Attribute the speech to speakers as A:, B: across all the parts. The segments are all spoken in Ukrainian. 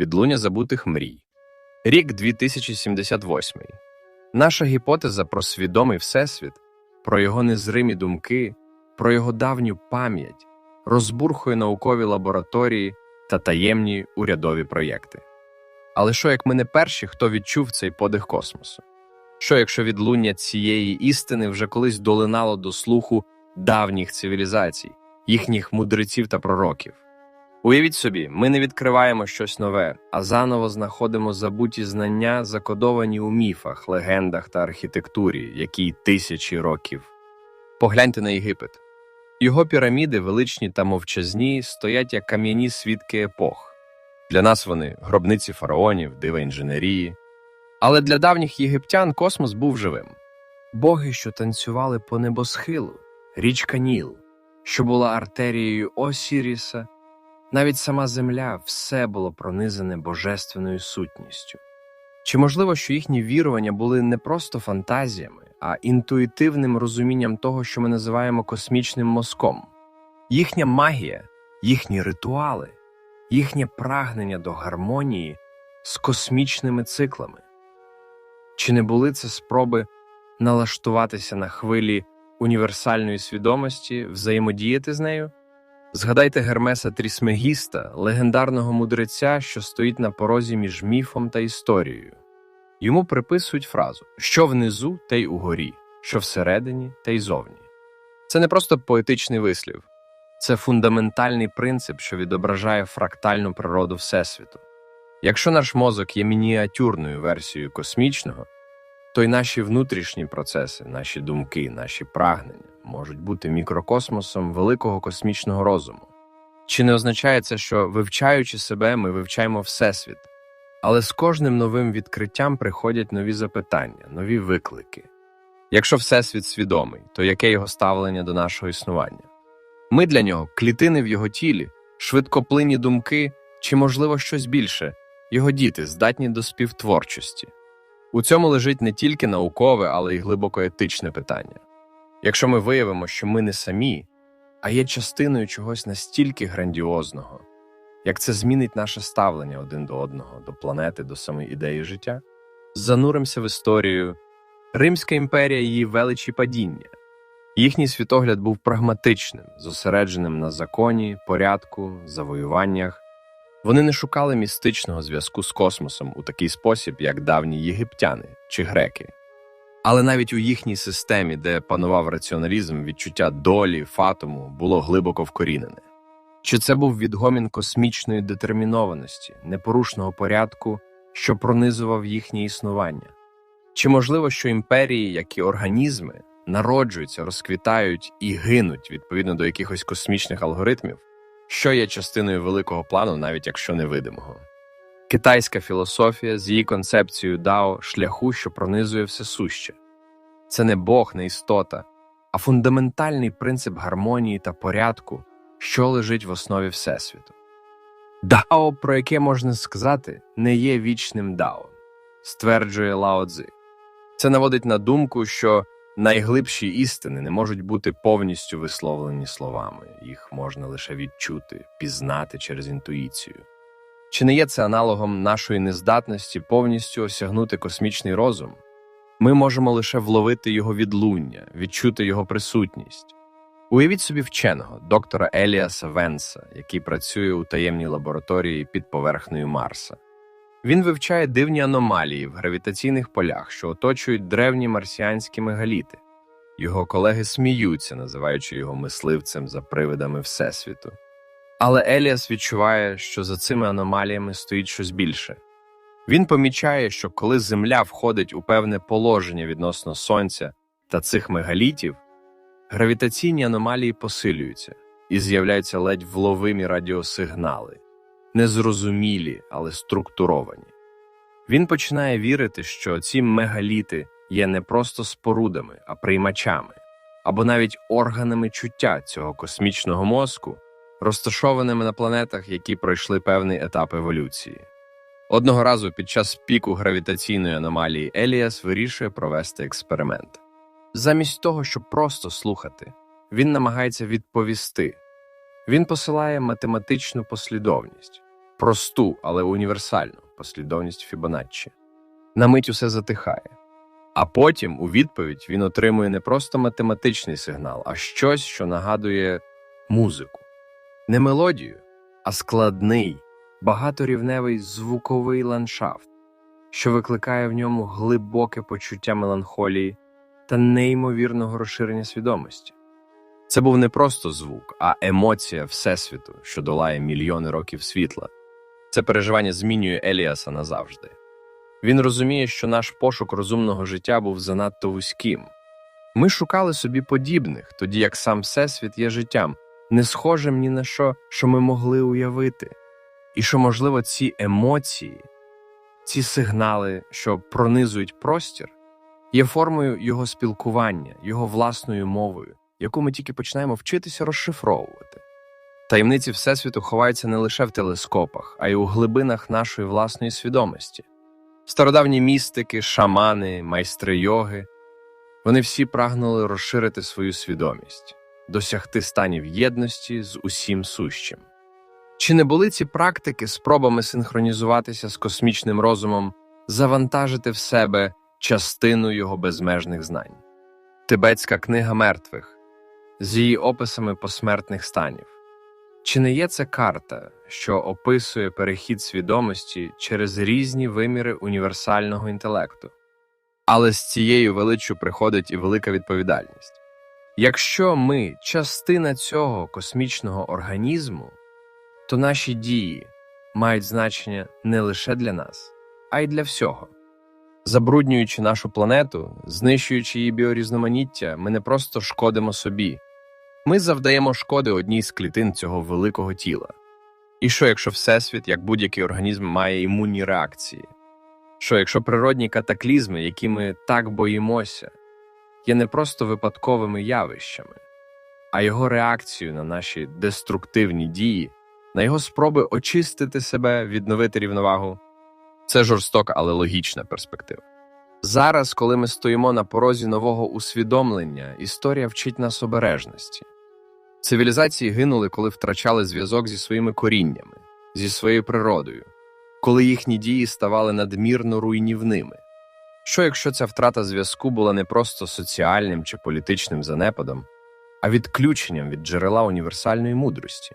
A: Відлуння забутих мрій. Рік 2078. Наша гіпотеза про свідомий всесвіт, про його незримі думки, про його давню пам'ять розбурхує наукові лабораторії та таємні урядові проєкти. Але що як ми не перші, хто відчув цей подих космосу? Що якщо відлуння цієї істини вже колись долинало до слуху давніх цивілізацій, їхніх мудреців та пророків? Уявіть собі, ми не відкриваємо щось нове, а заново знаходимо забуті знання, закодовані у міфах, легендах та архітектурі, якій тисячі років. Погляньте на Єгипет. Його піраміди, величні та мовчазні, стоять як кам'яні свідки епох. Для нас вони гробниці фараонів, дива інженерії. Але для давніх єгиптян космос був живим. Боги, що танцювали по небосхилу, річка Ніл, що була артерією Осіріса, навіть сама земля все було пронизане божественною сутністю. Чи можливо, що їхні вірування були не просто фантазіями, а інтуїтивним розумінням того, що ми називаємо космічним мозком? Їхня магія, їхні ритуали, їхнє прагнення до гармонії з космічними циклами? Чи не були це спроби налаштуватися на хвилі універсальної свідомості, взаємодіяти з нею? Згадайте Гермеса Трісмегіста, легендарного мудреця, що стоїть на порозі між міфом та історією. Йому приписують фразу що внизу, те й угорі, що всередині, те й зовні. Це не просто поетичний вислів, це фундаментальний принцип, що відображає фрактальну природу Всесвіту. Якщо наш мозок є мініатюрною версією космічного, то й наші внутрішні процеси, наші думки, наші прагнення можуть бути мікрокосмосом великого космічного розуму. Чи не означає це, що вивчаючи себе, ми вивчаємо Всесвіт? Але з кожним новим відкриттям приходять нові запитання, нові виклики. Якщо Всесвіт свідомий, то яке його ставлення до нашого існування? Ми для нього клітини в його тілі, швидкоплинні думки чи, можливо, щось більше, його діти здатні до співтворчості. У цьому лежить не тільки наукове, але й глибоко етичне питання. Якщо ми виявимо, що ми не самі, а є частиною чогось настільки грандіозного, як це змінить наше ставлення один до одного, до планети, до самої ідеї життя, зануримося в історію. Римська імперія її величі падіння. Їхній світогляд був прагматичним, зосередженим на законі, порядку, завоюваннях. Вони не шукали містичного зв'язку з космосом у такий спосіб, як давні єгиптяни чи греки. Але навіть у їхній системі, де панував раціоналізм, відчуття долі, фатуму було глибоко вкорінене. Чи це був відгомін космічної детермінованості, непорушного порядку, що пронизував їхнє існування? Чи можливо, що імперії, як і організми, народжуються, розквітають і гинуть відповідно до якихось космічних алгоритмів, що є частиною великого плану, навіть якщо невидимого? Китайська філософія з її концепцією дао шляху, що пронизує все суще. Це не Бог, не істота, а фундаментальний принцип гармонії та порядку, що лежить в основі Всесвіту. Дао, про яке можна сказати, не є вічним дао, стверджує Лао Цзи. Це наводить на думку, що найглибші істини не можуть бути повністю висловлені словами, їх можна лише відчути, пізнати через інтуїцію. Чи не є це аналогом нашої нездатності повністю осягнути космічний розум? Ми можемо лише вловити його відлуння, відчути його присутність. Уявіть собі вченого, доктора Еліаса Венса, який працює у таємній лабораторії під поверхнею Марса. Він вивчає дивні аномалії в гравітаційних полях, що оточують древні марсіанські мегаліти. Його колеги сміються, називаючи його мисливцем за привидами Всесвіту. Але Еліас відчуває, що за цими аномаліями стоїть щось більше. Він помічає, що коли Земля входить у певне положення відносно Сонця та цих мегалітів, гравітаційні аномалії посилюються і з'являються ледь вловимі радіосигнали, незрозумілі, але структуровані. Він починає вірити, що ці мегаліти є не просто спорудами, а приймачами, або навіть органами чуття цього космічного мозку, розташованими на планетах, які пройшли певний етап еволюції. Одного разу під час піку гравітаційної аномалії Еліас вирішує провести експеримент. Замість того, щоб просто слухати, він намагається відповісти. Він посилає математичну послідовність. Просту, але універсальну послідовність Фібоначчі. На мить усе затихає. А потім, у відповідь, він отримує не просто математичний сигнал, а щось, що нагадує музику. Не мелодію, а складний, багаторівневий звуковий ландшафт, що викликає в ньому глибоке почуття меланхолії та неймовірного розширення свідомості. Це був не просто звук, а емоція Всесвіту, що долає мільйони років світла. Це переживання змінює Еліаса назавжди. Він розуміє, що наш пошук розумного життя був занадто вузьким. Ми шукали собі подібних, тоді як сам Всесвіт є життям, не схожим ні на що, що ми могли уявити. І що, можливо, ці емоції, ці сигнали, що пронизують простір, є формою його спілкування, його власною мовою, яку ми тільки починаємо вчитися розшифровувати. Таємниці Всесвіту ховаються не лише в телескопах, а й у глибинах нашої власної свідомості. Стародавні містики, шамани, майстри йоги вони всі прагнули розширити свою свідомість, досягти станів єдності з усім сущим. Чи не були ці практики спробами синхронізуватися з космічним розумом, завантажити в себе частину його безмежних знань? Тибетська книга мертвих з її описами посмертних станів. Чи не є це карта, що описує перехід свідомості через різні виміри універсального інтелекту? Але з цією величчю приходить і велика відповідальність. Якщо ми частина цього космічного організму, то наші дії мають значення не лише для нас, а й для всього. Забруднюючи нашу планету, знищуючи її біорізноманіття, ми не просто шкодимо собі, ми завдаємо шкоди одній з клітин цього великого тіла. І що, якщо Всесвіт, як будь-який організм, має імунні реакції? Що, якщо природні катаклізми, які ми так боїмося, є не просто випадковими явищами, а його реакцією на наші деструктивні дії, на його спроби очистити себе, відновити рівновагу? Це жорстока, але логічна перспектива. Зараз, коли ми стоїмо на порозі нового усвідомлення, історія вчить нас обережності. Цивілізації гинули, коли втрачали зв'язок зі своїми коріннями, зі своєю природою, коли їхні дії ставали надмірно руйнівними. Що якщо ця втрата зв'язку була не просто соціальним чи політичним занепадом, а відключенням від джерела універсальної мудрості?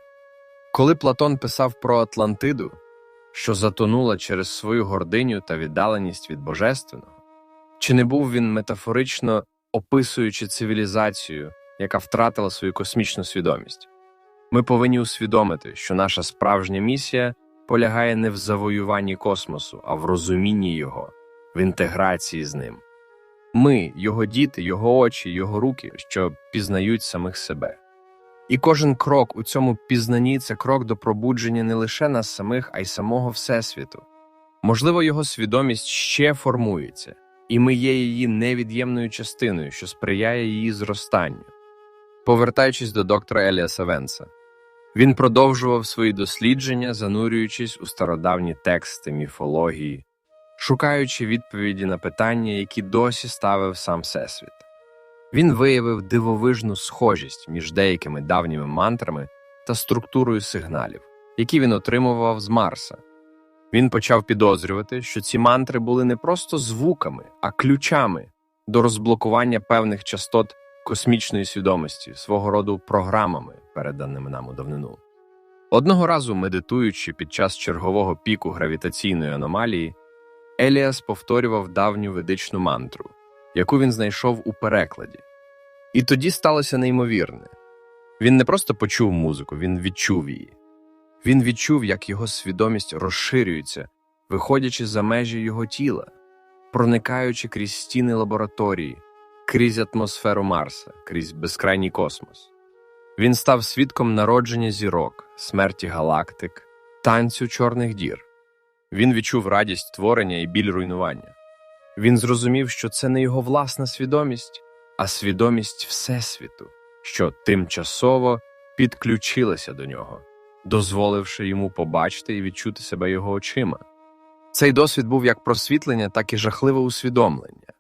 A: Коли Платон писав про Атлантиду, що затонула через свою гординю та віддаленість від божественного, чи не був він метафорично описуючи цивілізацію, яка втратила свою космічну свідомість? Ми повинні усвідомити, що наша справжня місія полягає не в завоюванні космосу, а в розумінні його, в інтеграції з ним. Ми, його діти, його очі, його руки, що пізнають самих себе. І кожен крок у цьому пізнанні це крок до пробудження не лише нас самих, а й самого Всесвіту. Можливо, його свідомість ще формується, і ми є її невід'ємною частиною, що сприяє її зростанню. Повертаючись до доктора Еліаса Венса, він продовжував свої дослідження, занурюючись у стародавні тексти, міфології, шукаючи відповіді на питання, які досі ставив сам Всесвіт. Він виявив дивовижну схожість між деякими давніми мантрами та структурою сигналів, які він отримував з Марса. Він почав підозрювати, що ці мантри були не просто звуками, а ключами до розблокування певних частот космічної свідомості, свого роду програмами, переданими нам у давнину. Одного разу, медитуючи під час чергового піку гравітаційної аномалії, Еліас повторював давню ведичну мантру, яку він знайшов у перекладі. І тоді сталося неймовірне. Він не просто почув музику, він відчув її. Він відчув, як його свідомість розширюється, виходячи за межі його тіла, проникаючи крізь стіни лабораторії, крізь атмосферу Марса, крізь безкрайній космос. Він став свідком народження зірок, смерті галактик, танцю чорних дір. Він відчув радість творення і біль руйнування. Він зрозумів, що це не його власна свідомість, а свідомість Всесвіту, що тимчасово підключилася до нього, дозволивши йому побачити і відчути себе його очима. Цей досвід був як просвітлення, так і жахливе усвідомлення.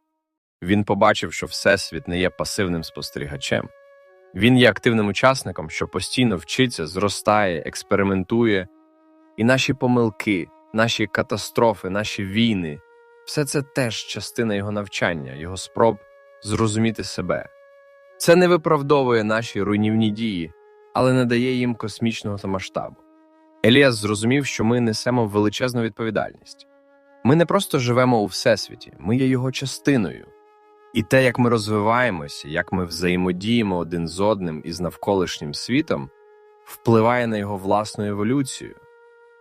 A: Він побачив, що Всесвіт не є пасивним спостерігачем. Він є активним учасником, що постійно вчиться, зростає, експериментує І наші помилки, наші катастрофи, наші війни все це теж частина його навчання, його спроб зрозуміти себе. Це не виправдовує наші руйнівні дії, але не дає їм космічного та масштабу. Еліас зрозумів, що ми несемо величезну відповідальність. Ми не просто живемо у всесвіті, ми є його частиною. І те, як ми розвиваємося, як ми взаємодіємо один з одним і з навколишнім світом, впливає на його власну еволюцію.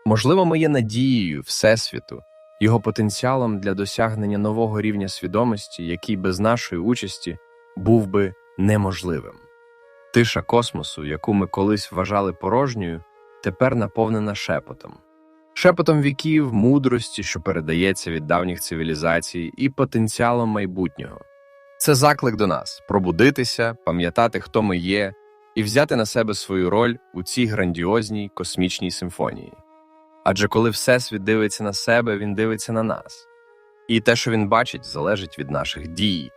A: Можливо, ми є надією Всесвіту, його потенціалом для досягнення нового рівня свідомості, який без нашої участі був би неможливим. Тиша космосу, яку ми колись вважали порожньою, тепер наповнена шепотом. Шепотом віків, мудрості, що передається від давніх цивілізацій, і потенціалом майбутнього. Це заклик до нас пробудитися, пам'ятати, хто ми є, і взяти на себе свою роль у цій грандіозній космічній симфонії. Адже коли Всесвіт дивиться на себе, він дивиться на нас. І те, що він бачить, залежить від наших дій,